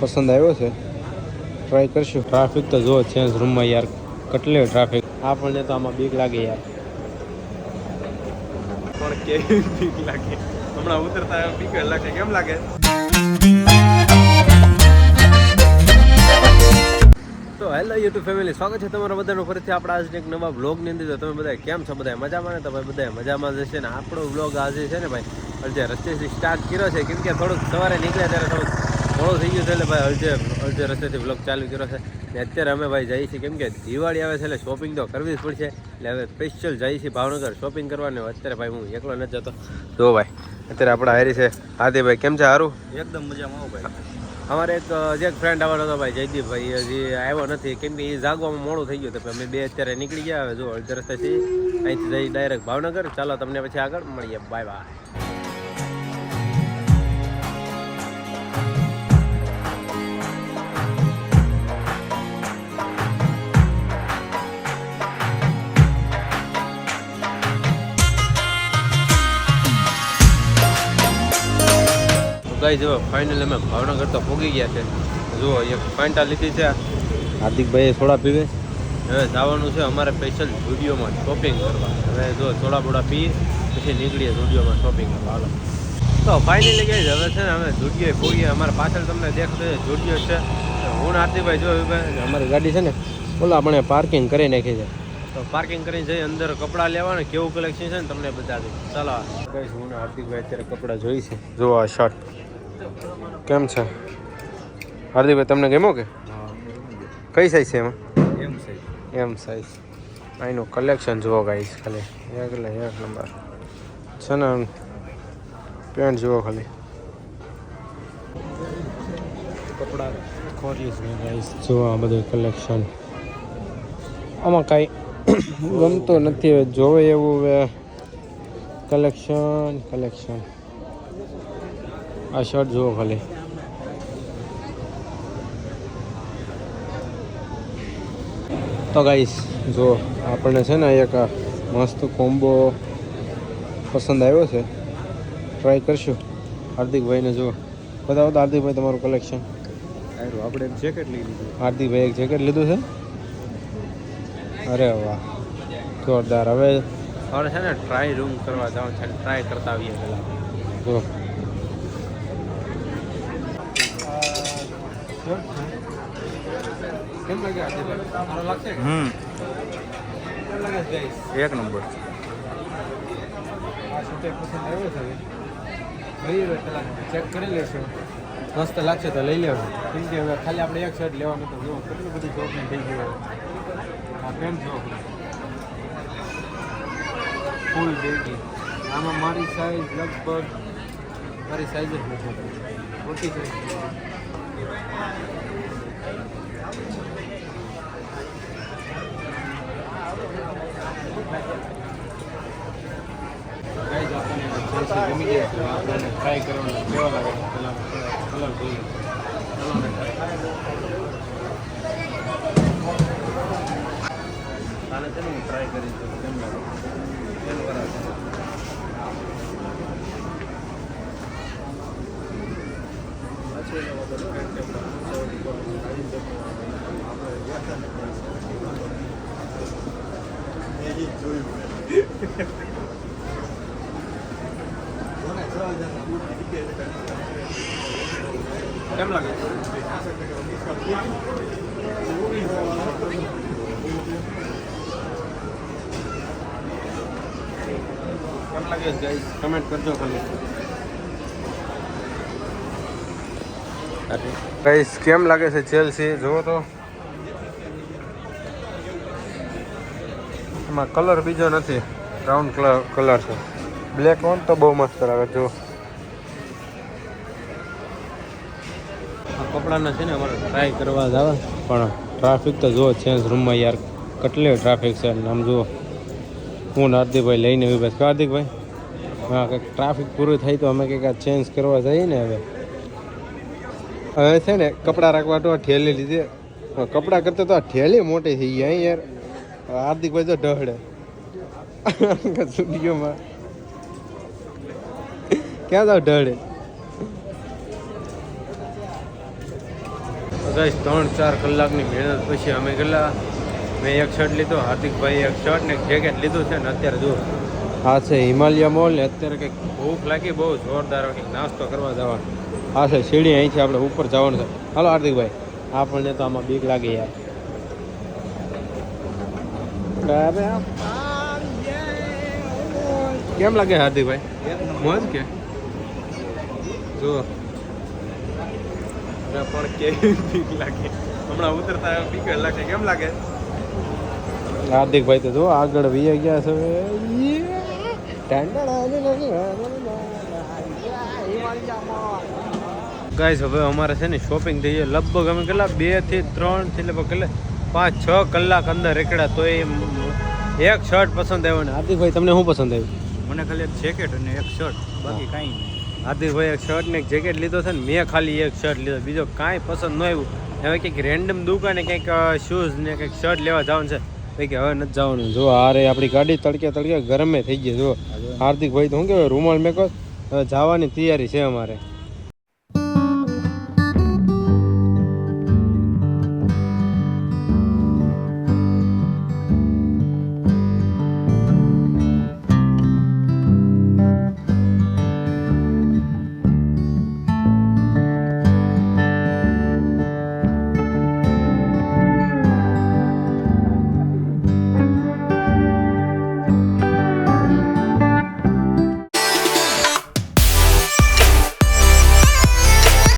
પસંદ આવ્યો છે? ટ્રાય કરશું. ટ્રાફિક તો જો છે જ રૂમમાં યાર કેટલે ટ્રાફિક આપણને તો આમાં બીક લાગે યાર. પણ કેવી બીક લાગે? હમણાં ઉતરતા બીક લાગે. કેમ લાગે? તો હેલો યુટ્યુબ ફેમિલી સ્વાગત છે તમારા બધાનું ફરીથી આપણા આજની એક નવા બ્લોગની અંદર. તો તમે બધા કેમ છો? બધા મજામાં ને? તો ભાઈ બધા મજામાં જ હશે ને? આપણો બ્લોગ આજે છે ને ભાઈ અડધે રસ્તેથી સ્ટાર્ટ કર્યો છે. કેમ કે થોડુંક સવારે નીકળ્યા ત્યારે થોડુંક મોડું થઈ ગયું છે એટલે ભાઈ અડધે અડધે રસ્તેથી બ્લોગ ચાલુ કર્યો છે. ને અત્યારે અમે ભાઈ જઈએ છીએ કેમ કે દિવાળી આવે છે એટલે શોપિંગ તો કરવી જ પડશે. એટલે હવે સ્પેશિયલ જઈએ છીએ ભાવનગર શોપિંગ કરવાને. અત્યારે ભાઈ હું એકલો નથી જતો. જો ભાઈ અત્યારે આપણા હારી છે. હાદીભાઈ કેમ છે સારું એકદમ મજામાં આવો ભાઈ. અમારે એક જે એક ફ્રેન્ડ આવવાનો હતો ભાઈ જયદીપભાઈ હજી આવ્યો નથી. કેમ કે એ જાગવામાં મોડું થઈ ગયું હતું. અમે બે અત્યારે નીકળી ગયા. હવે જો અડધે રસ્તે અહીંથી જઈ ડાયરેક્ટ ભાવનગર. ચાલો તમને પછી આગળ મળીએ. બાય બાય ગાઈ જો ફાઇનલ અમે ભાવનગર તો ભોગી ગયા છે. જુઓ એક ફાંટા લીધી છે. હાર્દિકભાઈ થોડા પીવે. હવે જવાનું છે અમારે સ્પેશિયલ સ્ટુડિયોમાં શોપિંગ કરવા. હવે જો થોડા બોડા પીએ પછી નીકળીએ સ્ટુડિયોમાં શોપિંગ કરવા. હાલો. તો ફાઇનલી ગઈ હવે છે ને અમે સ્ટુડિયો ભોગીએ અમારા પાછળ તમને દેખતો જુડિયો છે. હું હાર્દિકભાઈ જો અમારી ગાડી છે ને ઓલા આપણે પાર્કિંગ કરી નાખી છે. તો પાર્કિંગ કરીને જઈ અંદર કપડાં લેવાને કેવું કલેક્શન છે ને તમને બતાવી ચાલો. કહીશ હું હાર્દિકભાઈ અત્યારે કપડાં જોઈ છે. જો આ શર્ટ કેમ છે? હાર્દિકભાઈ તમને ગમ્યો કે? કઈ સાઈઝ છે એમાં? એમ સાઈઝ એમ સાઈઝ અહીંનું કલેક્શન જુઓ ગાઈસ ખાલી. એકલે એક નંબર. છે ને પેન્ટ જુઓ ખાલી. કપડા ખોરી છે ગાઈસ જુઓ આ બધું કલેક્શન આમાં કાંઈ ગમતું નથી હવે. જોવે એવું કલેક્શન કલેક્શન આ શર્ટ જુઓ ખાલી. તો ગાઈસ જો આપણને છે ને એક મસ્ત કોમ્બો પસંદ આવ્યો છે. ટ્રાય કરશું. હાર્દિકભાઈને જો બતાવો તો હાર્દિકભાઈ તમારું કલેક્શન આપણે એક જેકેટ લઈ લીધું. હાર્દિકભાઈ એક જેકેટ લીધું છે. અરે વાહ. જોરદાર. હવે હવે છે ને ટ્રાય રૂમ કરવા જવાનું છે. ટ્રાય કરતા આવીએ પહેલાં. જો કેમ લાગે હાર્દિકભાઈ સારો લાગશે કે? હમ? એક નંબર. ચેક કરી લેશું મસ્ત લાગશે તો લઈ લેવું કેમ કે હવે ખાલી આપણે એક શર્ટ લેવાનું તો જો, કેટલું બધું શોપિંગ થઈ ગયું આ કેમ છો ફૂલ બેગી આમાં મારી સાઈઝ લગભગ, મારી સાઈઝ જ નથી. મોટી સાઈઝ ગમી આપણને ટ્રાય કરવાનું કેવા લાગે પહેલા કલર જોઈએ કલરને આને છે ને હું ટ્રાય કરીશ કેમ લાગે કેમ લાગે? કેમ લાગે ગાઈસ કમેન્ટ કરજો ખાલી. ગાઈસ કેમ લાગે છે ચેલ્સી જુઓ તો. એમાં કલર બીજો નથી. બ્રાઉન કલર છે. બ્લેક ઓન તો બહુ મસ્ત લાગે જો કપડા છે ને અમારે ટ્રાય કરવા જ આવે. પણ ટ્રાફિક તો જુઓ છે રૂમમાં યાર, કેટલે ટ્રાફિક છે. આમ જુઓ, હું હાર્દિકભાઈ લઈને આવી બસ. હાર્દિકભાઈ? હા, કંઈક ટ્રાફિક પૂરું થાય તો અમે કંઈક આ ચેન્જ કરવા જઈએ ને હવે. હવે છે ને, કપડાં રાખવા તો ઠેલી લીધી. કપડાં કરતાં તો આ ઠેલી મોટી થઈ અહીં યાર. હાર્દિકભાઈ તો ઢહડે. સ્ટુડિયોમાં ક્યાં જાવ ઢહડે? ત્રણ ચાર કલાકની મહેનત પછી અમે ગયેલા. મેં એક શર્ટ લીધો હાર્દિકભાઈ એક શર્ટ ને જેકેટ લીધું છે ને અત્યારે જો હા છે હિમાલયા મોલ ને અત્યારે કંઈક ભૂખ લાગી બહુ જોરદાર કંઈક નાસ્તો કરવા જવાનો. હા છે સીડી અહીંથી આપણે ઉપર જવાનું છે. હાલો હાર્દિકભાઈ આપણને તો આમાં બીક લાગી યાર કેમ લાગે હાર્દિકભાઈ? મોજ કે? જો પણ કેવી બીક લાગે. હમણાં ઉતરતા બીક લાગે. કેમ લાગે? હાર્દિકભાઈ તો જો આગળ વી ગયા છે ગાઈસ, હવે અમારે છે ને શોપિંગ થઈ લગભગ અમે કેટલા? બેથી ત્રણથી લગભગ કેટલા? પાંચ છ કલાક અંદર રેકડા તો એ એક શર્ટ પસંદ આવ્યો ને હાર્દિકભાઈ તમને શું પસંદ આવ્યું? મને ખાલી એક જેકેટ અને એક શર્ટ બાકી કાંઈ નહીં. હાર્દિકભાઈ એક શર્ટ ને એક જેકેટ લીધો છે ને મેં ખાલી એક શર્ટ લીધો. બીજો કાંઈ પસંદ ન આવ્યું. હવે કંઈક રેન્ડમ દુકાને કંઈક શૂઝ ને કંઈક શર્ટ લેવા જવાનું છે. ભાઈ કે હવે નથી જવાનું. જો હારે આપણી ગાડી તડકે તડકે ગરમે થઈ ગઈ જો. હાર્દિકભાઈ તો શું કહેવાય રૂમાલ મેકો હવે જવાની તૈયારી છે અમારે.